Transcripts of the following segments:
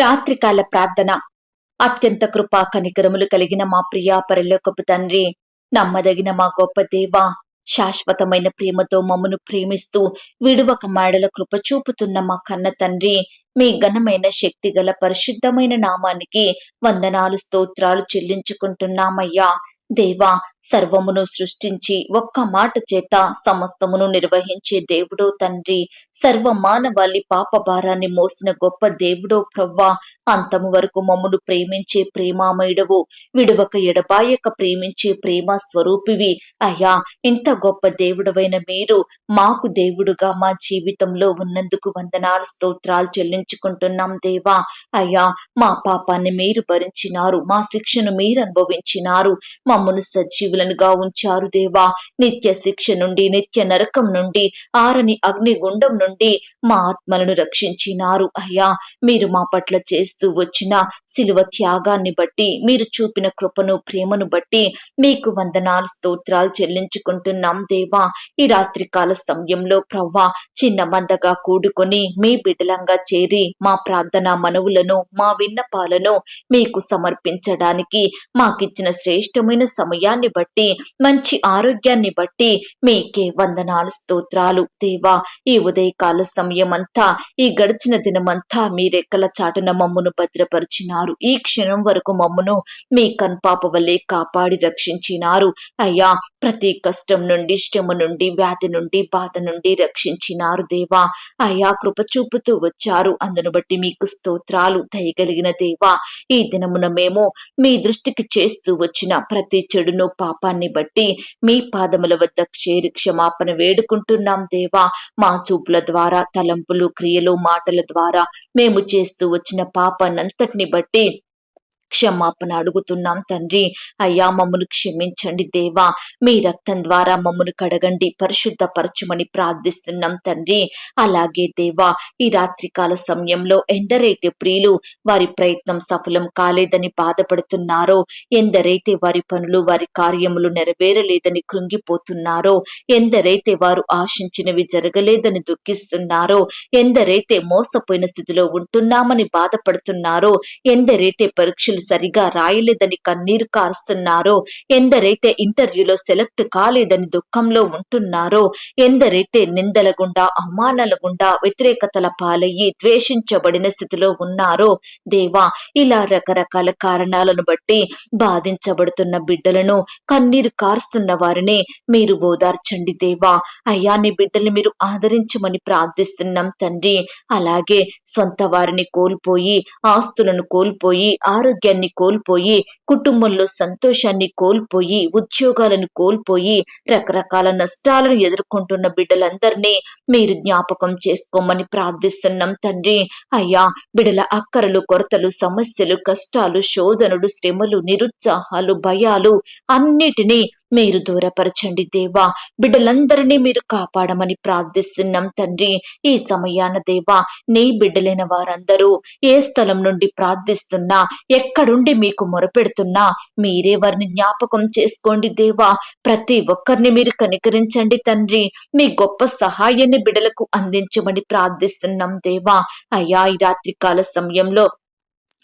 రాత్రికాల ప్రార్థన. అత్యంత కృపా కనికరములు కలిగిన మా ప్రియా పరలోకపు తండ్రి నమ్మదగిన మా గొప్ప దేవ శాశ్వతమైన ప్రేమతో మమ్మను ప్రేమిస్తూ విడువక మాడల కృప చూపుతున్న మా కన్న తండ్రి మీ ఘనమైన శక్తి గల పరిశుద్ధమైన నామానికి వందనాలు స్తోత్రాలు చెల్లించుకుంటున్నామయ్యా. దేవా సర్వమును సృష్టించి ఒక్క మాట చేత సమస్తమును నిర్వహించే దేవుడో తండ్రి సర్వ మానవాళి పాప భారాన్ని మోసిన గొప్ప దేవుడో ప్రవ్వా అంతము వరకు మమ్మును ప్రేమించే ప్రేమామయుడవు విడవక ఎడబాయక ప్రేమించే ప్రేమ స్వరూపివి అయ్యా ఇంత గొప్ప దేవుడవైన మీరు మాకు దేవుడుగా మా జీవితంలో ఉన్నందుకు వందనాలు స్తోత్రాలు చెల్లించుకుంటున్నాం దేవా. అయ్యా మా పాపాన్ని మీరు భరించినారు మా శిక్షను మీరు అనుభవించినారు మమ్మను జీవులనుగా ఉంచారు దేవా. నిత్య శిక్ష నుండి నిత్య నరకం నుండి ఆరని అగ్నిగుండం నుండి మా ఆత్మలను రక్షించినారు అయ్యా. మీరు మా పట్ల చేస్తూ వచ్చిన శిలువ త్యాగాన్ని బట్టి మీరు చూపిన కృపను ప్రేమను బట్టి మీకు వందనాలు స్తోత్రాలు చెల్లించుకుంటున్నాం దేవా. ఈ రాత్రి కాల సమయంలో ప్రవ్వా చిన్న మందగా కూడుకొని మీ బిడ్డలంగా చేరి మా ప్రార్థన మనవులను మా విన్నపాలను మీకు సమర్పించడానికి మాకిచ్చిన శ్రేష్టమైన సమయాన్ని బట్టి మంచి ఆరోగ్యాన్ని బట్టి మీకే వందనాలు స్తోత్రాలు. దేవా ఈ ఉదయకాల సమయం అంతా ఈ గడిచిన దినమంతా మీ రెక్కల చాటున మమ్మును భద్రపరిచినారు. ఈ క్షణం వరకు మమ్మును మీ కన్పాప వల్లే కాపాడి రక్షించినారు. అయ్యా ప్రతి కష్టం నుండి శ్రమ నుండి వ్యాధి నుండి బాధ నుండి రక్షించినారు దేవా. అయ్యా కృప చూపుతూ వచ్చారు. అందును బట్టి మీకు స్తోత్రాలు దయగలిగిన దేవా. ఈ దినమున మేము మీ దృష్టికి చేస్తూ వచ్చిన ప్రతి చెడును పాపాన్ని బట్టి మీ పాదముల వద్ద చేరి క్షమాపణ వేడుకుంటున్నాం దేవా. మా చూపుల ద్వారా తలంపులు క్రియలు మాటల ద్వారా మేము చేస్తూ వచ్చిన పాపాన్నంతటిని బట్టి క్షమాపణ అడుగుతున్నాం తండ్రి. అయ్యా మమ్మను క్షమించండి దేవా. మీ రక్తం ద్వారా మమ్మను కడగండి పరిశుద్ధపరచుమని ప్రార్థిస్తున్నాం తండ్రి. అలాగే దేవా ఈ రాత్రికాల సమయంలో ఎందరైతే ప్రియులు వారి ప్రయత్నం సఫలం కాలేదని బాధపడుతున్నారో ఎందరైతే వారి పనులు వారి కార్యములు నెరవేరలేదని కృంగిపోతున్నారో ఎందరైతే వారు ఆశించినవి జరగలేదని దుఃఖిస్తున్నారో ఎందరైతే మోసపోయిన స్థితిలో ఉంటున్నామని బాధపడుతున్నారో ఎందరైతే పరీక్షలు సరిగా రాయలేదని కన్నీరు కారుస్తున్నారో? ఎందరైతే ఇంటర్వ్యూలో సెలెక్ట్ కాలేదని దుఃఖంలో ఉంటున్నారో? ఎందరైతే నిందల గుండా అవమానాల గుండా వ్యతిరేకతల పాలయ్యి ద్వేషించబడిన స్థితిలో ఉన్నారో? దేవా ఇలా రకరకాల కారణాలను బట్టి బాధించబడుతున్న బిడ్డలను కన్నీరు కారుస్తున్న వారిని మీరు ఓదార్చండి దేవా. అయ్యా నీ బిడ్డల్ని మీరు ఆదరించమని ప్రార్థిస్తున్నాం తండ్రి. అలాగే సొంత వారిని కోల్పోయి ఆస్తులను కోల్పోయి ఆరోగ్య ఆరోగ్యాన్ని కోల్పోయి కుటుంబంలో సంతోషాన్ని కోల్పోయి ఉద్యోగాలను కోల్పోయి రకరకాల నష్టాలను ఎదుర్కొంటున్న బిడ్డలందరినీ మీరు జ్ఞాపకం చేసుకోమని ప్రార్థిస్తున్నాం తండ్రి. అయ్యా బిడల అక్కరలు కొరతలు సమస్యలు కష్టాలు శోధనలు శ్రమలు నిరుత్సాహాలు భయాలు అన్నిటినీ మీరు దూరపరచండి దేవా. బిడ్డలందరినీ మీరు కాపాడమని ప్రార్థిస్తున్నాం తండ్రి. ఈ సమయాన దేవా నీ బిడ్డలైన వారందరూ ఏ స్థలం నుండి ప్రార్థిస్తున్నా ఎక్కడుండి మీకు మొరపెడుతున్నా మీరే వారిని జ్ఞాపకం చేసుకోండి దేవా. ప్రతి ఒక్కరిని మీరు కనికరించండి తండ్రి. మీ గొప్ప సహాయాన్ని బిడ్డలకు అందించమని ప్రార్థిస్తున్నాం దేవా. అయ్యా ఈ రాత్రి కాల సమయంలో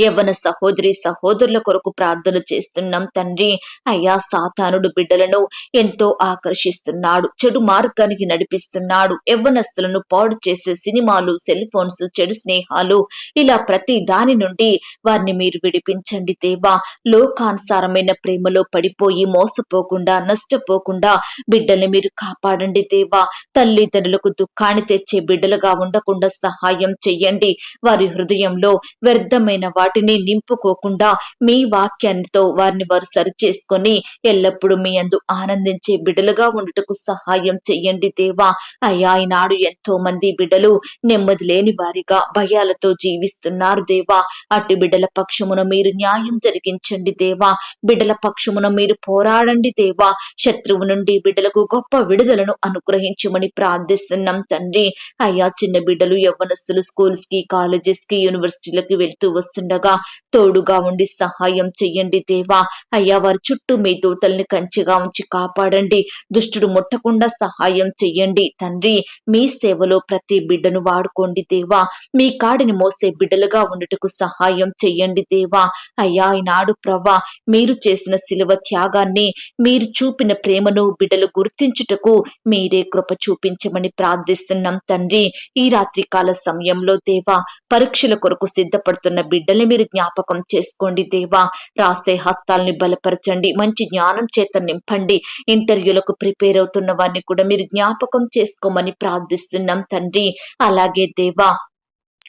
యవ్వన సహోదరి సహోదరుల కొరకు ప్రార్థన చేస్తున్నాం తండ్రి. అయ్యా సాతానుడు బిడ్డలను ఎంతో ఆకర్షిస్తున్నాడు చెడు మార్గానికి నడిపిస్తున్నాడు. యవ్వనస్తులను పాడు చేసే సినిమాలు సెల్ ఫోన్స్ చెడు స్నేహాలు ఇలా ప్రతి దాని నుండి వారిని మీరు విడిపించండి దేవా. లోకానుసారమైన ప్రేమలో పడిపోయి మోసపోకుండా నష్టపోకుండా బిడ్డల్ని మీరు కాపాడండి దేవా. తల్లిదండ్రులకు దుఃఖాన్ని తెచ్చే బిడ్డలుగా ఉండకుండా సహాయం చెయ్యండి. వారి హృదయంలో వ్యర్థమైన వాటిని నింపుకోకుండా మీ వాక్యాన్నితో వారిని వారు సరి చేసుకొని ఎల్లప్పుడూ మీ అందు ఆనందించే బిడ్డలుగా ఉండటకు సహాయం చెయ్యండి దేవా. అయ్యా ఈనాడు ఎంతో మంది బిడ్డలు నెమ్మది లేని వారిగా భయాలతో జీవిస్తున్నారు దేవా. అటు బిడ్డల పక్షమున మీరు న్యాయం జరిగించండి దేవా. బిడ్డల పక్షమున మీరు పోరాడండి దేవా. శత్రువు నుండి బిడ్డలకు గొప్ప విడుదలను అనుగ్రహించమని ప్రార్థిస్తున్నాం తండ్రి. అయ్యా చిన్న బిడ్డలు యవ్వనస్తులు స్కూల్స్కి కాలేజెస్కి యూనివర్సిటీలకు వెళ్తూ వస్తుండగా అండగా తోడుగా ఉండి సహాయం చెయ్యండి దేవా. అయ్యా వారి చుట్టూ మీ దూతల్ని కంచిగా ఉంచి కాపాడండి. దుష్టుడు ముట్టకుండా సహాయం చెయ్యండి. తండ్రి మీ సేవలో ప్రతి బిడ్డను వాడుకోండి దేవా. మీ కాడిని మోసే బిడ్డలుగా ఉండటకు సహాయం చెయ్యండి దేవా. అయ్యా ఈనాడు ప్రవ్వా మీరు చేసిన శిలువ త్యాగాన్ని మీరు చూపిన ప్రేమను బిడ్డలు గుర్తించుటకు మీరే కృప చూపించమని ప్రార్థిస్తున్నాం తండ్రి. ఈ రాత్రికాల సమయంలో దేవా పరీక్షల కొరకు సిద్ధపడుతున్న బిడ్డలు బిడ్డల్ని మీరు జ్ఞాపకం చేసుకోండి దేవా. రాసే హస్తాల్ని బలపరచండి మంచి జ్ఞానం చేత నింపండి. ఇంటర్వ్యూలకు ప్రిపేర్ అవుతున్న వారిని కూడా మీరు జ్ఞాపకం చేసుకోమని ప్రార్థిస్తున్నాం తండ్రి. అలాగే దేవా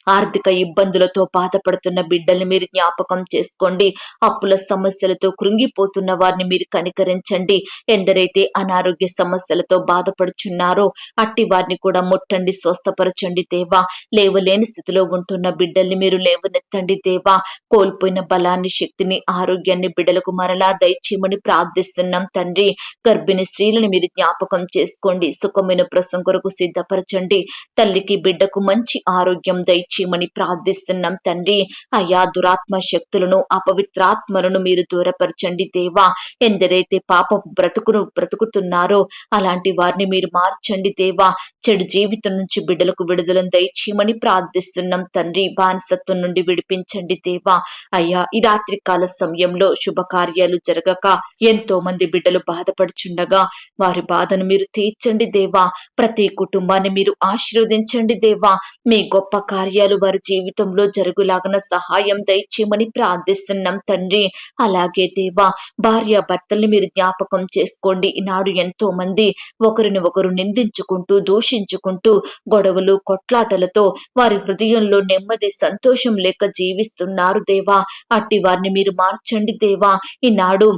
ఆర్థిక ఇబ్బందులతో బాధపడుతున్న బిడ్డల్ని మీరు జ్ఞాపకం చేసుకోండి. అప్పుల సమస్యలతో కృంగిపోతున్న వారిని మీరు కనికరించండి. ఎందరైతే అనారోగ్య సమస్యలతో బాధపడుచున్నారో అట్టి వారిని కూడా ముట్టండి స్వస్థపరచండి దేవా. లేవలేని స్థితిలో ఉంటున్న బిడ్డల్ని మీరు లేవనెత్తండి దేవా. కోల్పోయిన బలాన్ని శక్తిని ఆరోగ్యాన్ని బిడ్డలకు మరలా దయచేయమని ప్రార్థిస్తున్నాం తండ్రి. గర్భిణీ స్త్రీలను మీరు జ్ఞాపకం చేసుకోండి. సుఖమైన ప్రసం కొరకు సిద్ధపరచండి. తల్లికి బిడ్డకు మంచి ఆరోగ్యం దయచేయమని ప్రార్థిస్తున్నాం తండ్రి. అయా దురాత్మ శక్తులను అపవిత్రాత్మలను మీరు దూరపరచండి దేవా. ఎందరైతే పాప బ్రతుకును బ్రతుకుతున్నారో అలాంటి వారిని మీరు మార్చండి దేవా. చెడు జీవితం నుంచి బిడ్డలకు విడుదలను దయచేయమని ప్రార్థిస్తున్నాం తండ్రి. బానిసత్వం నుండి విడిపించండి దేవా. అయ్యా ఈ రాత్రి కాల సమయంలో శుభకార్యాలు జరగక ఎంతో మంది బిడ్డలు బాధపడుచుండగా వారి బాధను మీరు తీర్చండి దేవా. ప్రతి కుటుంబాన్ని మీరు ఆశీర్వదించండి దేవా. మీ గొప్ప కార్యాలు వారి జీవితంలో జరుగులాగన సహాయం దయచేయమని ప్రార్థిస్తున్నాం తండ్రి. అలాగే దేవా భార్య భర్తల్ని మీరు జ్ఞాపకం చేసుకోండి. ఈనాడు ఎంతో మంది ఒకరిని ఒకరు నిందించుకుంటూ దూషించుకుంటూ గొడవలు కొట్లాటలతో వారి హృదయంలో నెమ్మది సంతోషం లేక జీవిస్తున్నారు దేవా. అట్టి వారిని మీరు మార్చండి దేవా. ఈనాడు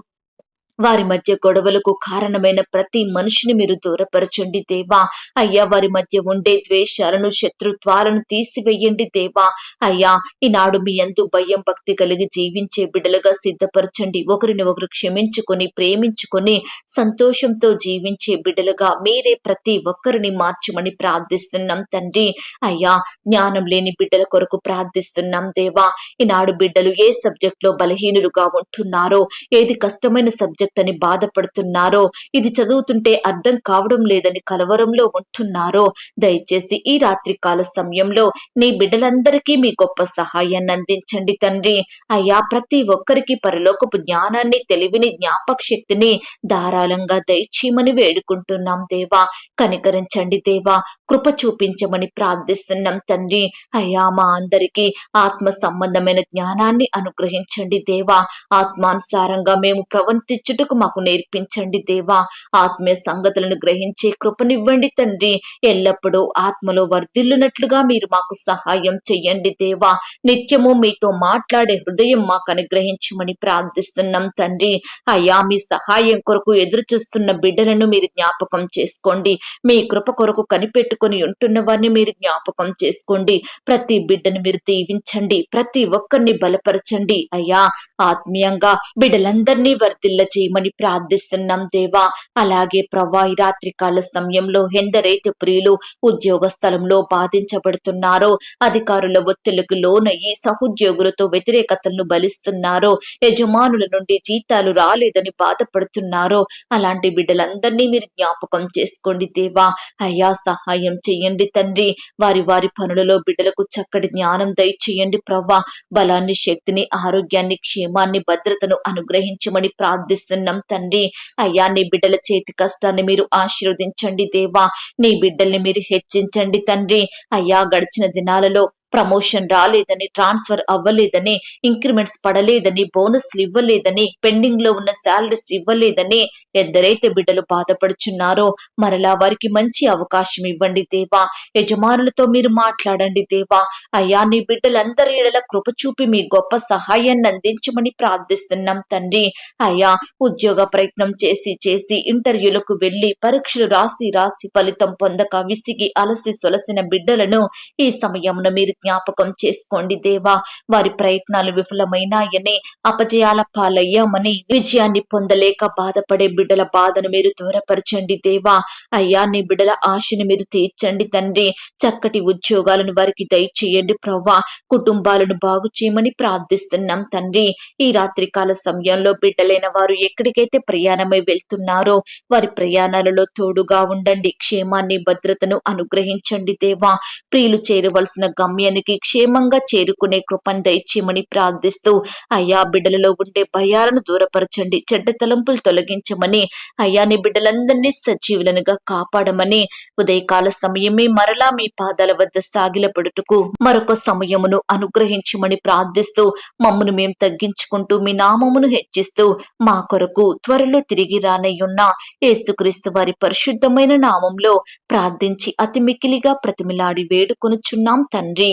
వారి మధ్య గొడవలకు కారణమైన ప్రతి మనిషిని మీరు దూరపరచండి దేవా. అయ్యా వారి మధ్య ఉండే ద్వేషాలను శత్రుత్వాలను తీసివేయండి దేవా. అయ్యా ఈనాడు మీ అందు భయం భక్తి కలిగి జీవించే బిడ్డలుగా సిద్ధపరచండి. ఒకరిని ఒకరు క్షమించుకొని ప్రేమించుకొని సంతోషంతో జీవించే బిడ్డలుగా మీరే ప్రతి ఒక్కరిని మార్చమని ప్రార్థిస్తున్నాం తండ్రి. అయ్యా జ్ఞానం లేని బిడ్డల కొరకు ప్రార్థిస్తున్నాం దేవా. ఈనాడు బిడ్డలు ఏ సబ్జెక్ట్లో బలహీనులుగా ఉంటున్నారో ఏది కష్టమైన సబ్జెక్ట్ అని బాధపడుతున్నారో ఇది చదువుతుంటే అర్థం కావడం లేదని కలవరంలో ఉంటున్నారో దయచేసి ఈ రాత్రి కాల సమయంలో నీ బిడ్డలందరికీ మీ గొప్ప సహాయాన్ని అందించండి తండ్రి. అయ్యా ప్రతి ఒక్కరికి పరలోకపు జ్ఞానాన్ని తెలివిని జ్ఞాపక శక్తిని ధారాళంగా దయచేయమని వేడుకుంటున్నాం దేవా. కనికరించండి దేవా. కృప చూపించమని ప్రార్థిస్తున్నాం తండ్రి. అయ్యా మా అందరికీ ఆత్మ సంబంధమైన జ్ఞానాన్ని అనుగ్రహించండి దేవా. ఆత్మానుసారంగా మేము ప్రవర్తించు ప్రవర్తించుటకు మాకు నేర్పించండి దేవా. ఆత్మీయ సంగతులను గ్రహించే కృపనివ్వండి తండ్రి. ఎల్లప్పుడూ ఆత్మలో వర్ధిల్లునట్లుగా మీరు మాకు సహాయం చెయ్యండి దేవా. నిత్యము మీతో మాట్లాడే హృదయం మాకు అనుగ్రహించమని ప్రార్థిస్తున్నాం తండ్రి. అయ్యా మీ సహాయం కొరకు ఎదురు చూస్తున్న బిడ్డలను మీరు జ్ఞాపకం చేసుకోండి. మీ కృప కొరకు కనిపెట్టుకొని ఉంటున్న వారిని మీరు జ్ఞాపకం చేసుకోండి. ప్రతి బిడ్డను మీరు దీవించండి. ప్రతి ఒక్కరిని బలపరచండి. అయ్యా ఆత్మీయంగా బిడ్డలందరినీ వర్ధిల్ల చేయమని ప్రార్థిస్తున్నాం దేవా. అలాగే ప్రవ్వా ఈ రాత్రికాల సమయంలో ఎందరైతే ప్రియులు ఉద్యోగ స్థలంలో బాధించబడుతున్నారో అధికారుల ఒత్తిళ్ళకు లోనయ్యి సహోద్యోగులతో వ్యతిరేకతలను బలిస్తున్నారో యజమానుల నుండి జీతాలు రాలేదని బాధపడుతున్నారో అలాంటి బిడ్డలందరినీ మీరు జ్ఞాపకం చేసుకోండి దేవా. అయ్యా సహాయం చెయ్యండి తండ్రి. వారి వారి పనులలో బిడ్డలకు చక్కటి జ్ఞానం దయచేయండి ప్రవ్వా. బలాన్ని శక్తిని ఆరోగ్యాన్ని క్షేమాన్ని భద్రతను అనుగ్రహించమని ప్రార్థిస్తున్నాం తండ్రి. అయ్యా నీ బిడ్డల చేతి కష్టాన్ని మీరు ఆశీర్వదించండి దేవా. నీ బిడ్డల్ని మీరు హెచ్చించండి తండ్రి. అయ్యా గడిచిన దినాలలో ప్రమోషన్ రాలేదని ట్రాన్స్ఫర్ అవ్వలేదని ఇంక్రిమెంట్స్ పడలేదని బోనస్లు ఇవ్వలేదని పెండింగ్లో ఉన్న శాలరీస్ ఇవ్వలేదని ఎందరైతే బిడ్డలు బాధపడుచున్నారో మరలా వారికి మంచి అవకాశం ఇవ్వండి దేవా. యజమానులతో మీరు మాట్లాడండి దేవా. అయ్యా నీ బిడ్డలందరి ఎడల కృప చూపి మీ గొప్ప సహాయాన్ని అందించమని ప్రార్థిస్తున్నాం తండ్రి. అయ్యా ఉద్యోగ ప్రయత్నం చేసి చేసి ఇంటర్వ్యూలకు వెళ్ళి పరీక్షలు రాసి రాసి ఫలితం పొందక విసిగి అలసి సొలసిన బిడ్డలను ఈ సమయంలో మీరు జ్ఞాపకం చేసుకోండి దేవా. వారి ప్రయత్నాలు విఫలమైనాయని అపజయాల పాలయ్యామని విజయాన్ని పొందలేక బాధపడే బిడ్డల బాధను మీరు దూరపరచండి దేవా. అయ్యా నీ బిడ్డల ఆశని మీరు తీర్చండి తండ్రి. చక్కటి ఉద్యోగాలను వారికి దయచేయండి ప్రవ్వా. కుటుంబాలను బాగు చేయమని ప్రార్థిస్తున్నాం తండ్రి. ఈ రాత్రికాల సమయంలో బిడ్డలైన వారు ఎక్కడికైతే ప్రయాణమై వెళ్తున్నారో వారి ప్రయాణాలలో తోడుగా ఉండండి. క్షేమాన్ని భద్రతను అనుగ్రహించండి దేవా. ప్రియులు చేరవలసిన గమ్యం గమ్యానికి క్షేమంగా చేరుకునే కృపను దయచేయమని ప్రార్థిస్తూ అయ్యా బిడ్డలలో ఉండే భయాలను దూరపరచండి. చెడ్డ తలంపులు తొలగించమని అయ్యాని బిడ్డలందరినీ సజీవులనుగా కాపాడమని ఉదయకాల సమయమే మరలా మీ పాదాల వద్ద సాగిలపడుటకు మరొక సమయమును అనుగ్రహించమని ప్రార్థిస్తూ మమ్మను మేము తగ్గించుకుంటూ మీ నామమును హెచ్చిస్తూ మా కొరకు త్వరలో తిరిగి రానయ్యున్న యేసుక్రీస్తు వారి పరిశుద్ధమైన నామంలో ప్రార్థించి అతి మికిలిగా ప్రతిమిలాడి వేడుకొనుచున్నాం తండ్రి.